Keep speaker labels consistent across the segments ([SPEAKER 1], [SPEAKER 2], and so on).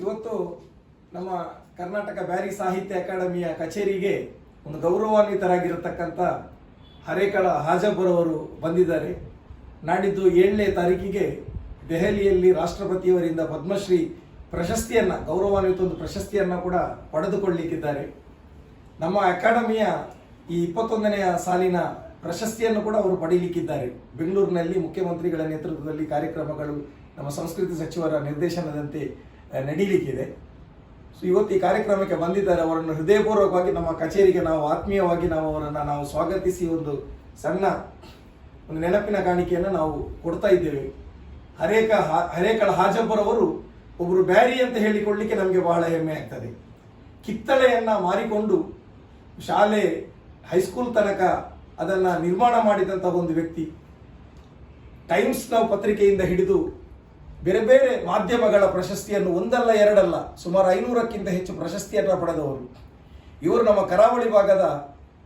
[SPEAKER 1] ಇವತ್ತು ನಮ್ಮ ಕರ್ನಾಟಕ ಬ್ಯಾರಿ ಸಾಹಿತ್ಯ ಅಕಾಡೆಮಿಯ ಕಚೇರಿಗೆ ಒಂದು ಗೌರವಾನ್ವಿತರಾಗಿರತಕ್ಕಂಥ ಹರೇಕಳ ಹಾಜಬ್ಬರವರು ಬಂದಿದ್ದಾರೆ. ನಾಡಿದ್ದು ಏಳನೇ ತಾರೀಕಿಗೆ ದೆಹಲಿಯಲ್ಲಿ ರಾಷ್ಟ್ರಪತಿಯವರಿಂದ ಪದ್ಮಶ್ರೀ ಪ್ರಶಸ್ತಿಯನ್ನ, ಗೌರವಾನ್ವಿತ ಒಂದು ಪ್ರಶಸ್ತಿಯನ್ನ ಕೂಡ ಪಡೆದುಕೊಳ್ಳಲಿಕ್ಕಿದ್ದಾರೆ ನಮ್ಮ ಅಕಾಡೆಮಿಯ ಈ ಇಪ್ಪತ್ತೊಂದನೆಯ ಸಾಲಿನ ಪ್ರಶಸ್ತಿಯನ್ನು ಕೂಡ ಅವರು ಪಡೀಲಿಕ್ಕಿದ್ದಾರೆ. ಬೆಂಗಳೂರಿನಲ್ಲಿ ಮುಖ್ಯಮಂತ್ರಿಗಳ ನೇತೃತ್ವದಲ್ಲಿ ಕಾರ್ಯಕ್ರಮಗಳು, ನಮ್ಮ ಸಂಸ್ಕೃತಿ ಸಚಿವರ ನಿರ್ದೇಶನದಂತೆ ನಡೀಲಿಕ್ಕಿದೆ. ಸೊ ಇವತ್ತು ಈ ಕಾರ್ಯಕ್ರಮಕ್ಕೆ ಬಂದಿದ್ದಾರೆ. ಅವರನ್ನು ಹೃದಯಪೂರ್ವಕವಾಗಿ ನಮ್ಮ ಕಚೇರಿಗೆ ನಾವು ಆತ್ಮೀಯವಾಗಿ ನಾವು ಅವರನ್ನು ನಾವು ಸ್ವಾಗತಿಸಿ ಒಂದು ಸಣ್ಣ ಒಂದು ನೆನಪಿನ ಕಾಣಿಕೆಯನ್ನು ನಾವು ಕೊಡ್ತಾ ಇದ್ದೇವೆ. ಹರೇಕ ಹರೇಕಳ ಹಾಜಬ್ಬರವರು ಒಬ್ಬರು ಬ್ಯಾರಿ ಅಂತ ಹೇಳಿಕೊಳ್ಳಿಕ್ಕೆ ನಮಗೆ ಬಹಳ ಹೆಮ್ಮೆ ಆಗ್ತದೆ. ಕಿತ್ತಳೆಯನ್ನ ಮಾರಿಕೊಂಡು ಶಾಲೆ, ಹೈಸ್ಕೂಲ್ ತನಕ ಅದನ್ನ ನಿರ್ಮಾಣ ಮಾಡಿದಂಥ ಒಂದು ವ್ಯಕ್ತಿ. ಟೈಮ್ಸ್ ನಾವು ಪತ್ರಿಕೆಯಿಂದ ಹಿಡಿದು ಬೇರೆ ಬೇರೆ ಮಾಧ್ಯಮಗಳ ಪ್ರಶಸ್ತಿಯನ್ನು ಒಂದಲ್ಲ ಎರಡಲ್ಲ ಸುಮಾರು ಐನೂರಕ್ಕಿಂತ ಹೆಚ್ಚು ಪ್ರಶಸ್ತಿಯನ್ನು ಪಡೆದವರು. ಇವರು ನಮ್ಮ ಕರಾವಳಿ ಭಾಗದ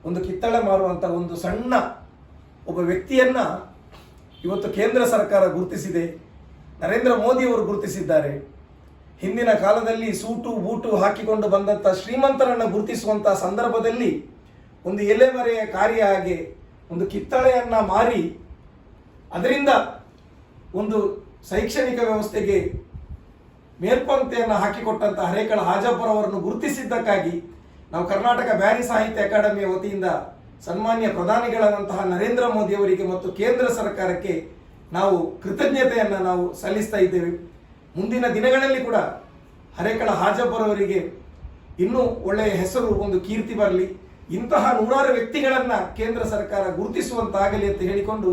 [SPEAKER 1] ಒಂದು ಕಿತ್ತಳೆ ಮಾರುವಂಥ ಒಂದು ಸಣ್ಣ ಒಬ್ಬ ವ್ಯಕ್ತಿಯನ್ನ ಇವತ್ತು ಕೇಂದ್ರ ಸರ್ಕಾರ ಗುರುತಿಸಿದೆ. ನರೇಂದ್ರ ಮೋದಿ ಅವರು ಗುರುತಿಸಿದ್ದಾರೆ. ಹಿಂದಿನ ಕಾಲದಲ್ಲಿ ಸೂಟು, ಬೂಟು ಹಾಕಿಕೊಂಡು ಬಂದಂಥ ಶ್ರೀಮಂತರನ್ನು ಗುರುತಿಸುವಂಥ ಸಂದರ್ಭದಲ್ಲಿ ಒಂದು ಎಲೆಮರೆಯ ಕಾರ್ಯ ಹಾಗೆ ಒಂದು ಕಿತ್ತಳೆಯನ್ನ ಮಾರಿ, ಅದರಿಂದ ಒಂದು ಶೈಕ್ಷಣಿಕ ವ್ಯವಸ್ಥೆಗೆ ಮೇಲ್ಪಂಕ್ತಿಯನ್ನು ಹಾಕಿಕೊಟ್ಟಂಥ ಹರೇಕಳ ಹಾಜಪ್ಪರ್ ಅವರನ್ನು ಗುರುತಿಸಿದ್ದಕ್ಕಾಗಿ ನಾವು ಕರ್ನಾಟಕ ಬ್ಯಾರಿ ಸಾಹಿತ್ಯ ಅಕಾಡೆಮಿಯ ವತಿಯಿಂದ ಸನ್ಮಾನ್ಯ ಪ್ರಧಾನಿಗಳಾದಂತಹ ನರೇಂದ್ರ ಮೋದಿ ಅವರಿಗೆ ಮತ್ತು ಕೇಂದ್ರ ಸರ್ಕಾರಕ್ಕೆ ನಾವು ಕೃತಜ್ಞತೆಯನ್ನು ನಾವು ಸಲ್ಲಿಸ್ತಾ ಇದ್ದೇವೆ. ಮುಂದಿನ ದಿನಗಳಲ್ಲಿ ಕೂಡ ಹರೇಕಳ ಹಾಜಪ್ಪರ್ ಅವರಿಗೆ ಇನ್ನೂ ಒಳ್ಳೆಯ ಹೆಸರು, ಒಂದು ಕೀರ್ತಿ ಬರಲಿ. ಇಂತಹ ನೂರಾರು ವ್ಯಕ್ತಿಗಳನ್ನು ಕೇಂದ್ರ ಸರ್ಕಾರ ಗುರುತಿಸುವಂತಾಗಲಿ ಅಂತ ಹೇಳಿಕೊಂಡು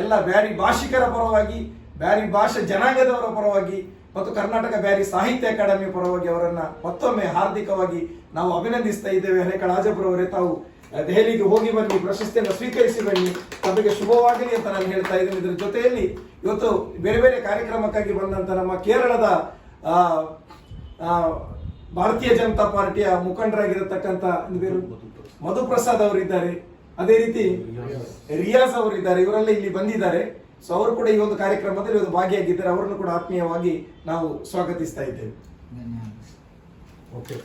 [SPEAKER 1] ಎಲ್ಲ ಬ್ಯಾರಿ ಭಾಷಿಕರ ಪರವಾಗಿ ಬ್ಯಾರಿ ಭಾಷೆ ಜನಾಂಗದವರ ಪರವಾಗಿ ಮತ್ತು ಕರ್ನಾಟಕ ಬ್ಯಾರಿ ಸಾಹಿತ್ಯ ಅಕಾಡೆಮಿ ಪರವಾಗಿ ಅವರನ್ನು ಮತ್ತೊಮ್ಮೆ ಹಾರ್ದಿಕವಾಗಿ ನಾವು ಅಭಿನಂದಿಸ್ತಾ ಇದ್ದೇವೆ. ಹರೇಕಳ ಹಾಜಪುರವರೇ ತಾವು ದೆಹಲಿಗೆ ಹೋಗಿ ಬನ್ನಿ, ಪ್ರಶಸ್ತಿಯನ್ನು ಸ್ವೀಕರಿಸಿ ಬನ್ನಿ. ತಮಗೆ ಶುಭವಾಗಲಿ ಅಂತ ನಾನು ಹೇಳ್ತಾ ಇದ್ದೇನೆ. ಇದರ ಜೊತೆಯಲ್ಲಿ ಇವತ್ತು ಬೇರೆ ಬೇರೆ ಕಾರ್ಯಕ್ರಮಕ್ಕಾಗಿ ಬಂದಂತ ನಮ್ಮ ಕೇರಳದ ಭಾರತೀಯ ಜನತಾ ಪಾರ್ಟಿಯ ಮುಖಂಡರಾಗಿರತಕ್ಕಂಥ ಮಧುಪ್ರಸಾದ್ ಅವರಿದ್ದಾರೆ. ಅದೇ ರೀತಿ ರಿಯಾಜ್ ಅವರಿದ್ದಾರೆ. ಇವರೆಲ್ಲ ಇಲ್ಲಿ ಬಂದಿದ್ದಾರೆ. ಸೊ ಅವರು ಕೂಡ ಈ ಒಂದು ಕಾರ್ಯಕ್ರಮದಲ್ಲಿ ಒಂದು ಭಾಗಿಯಾಗಿದ್ದಾರೆ. ಅವರನ್ನು ಕೂಡ ಆತ್ಮೀಯವಾಗಿ ನಾವು ಸ್ವಾಗತಿಸ್ತಾ ಇದ್ದೇವೆ.
[SPEAKER 2] ಧನ್ಯವಾದ
[SPEAKER 3] ಓಕೆ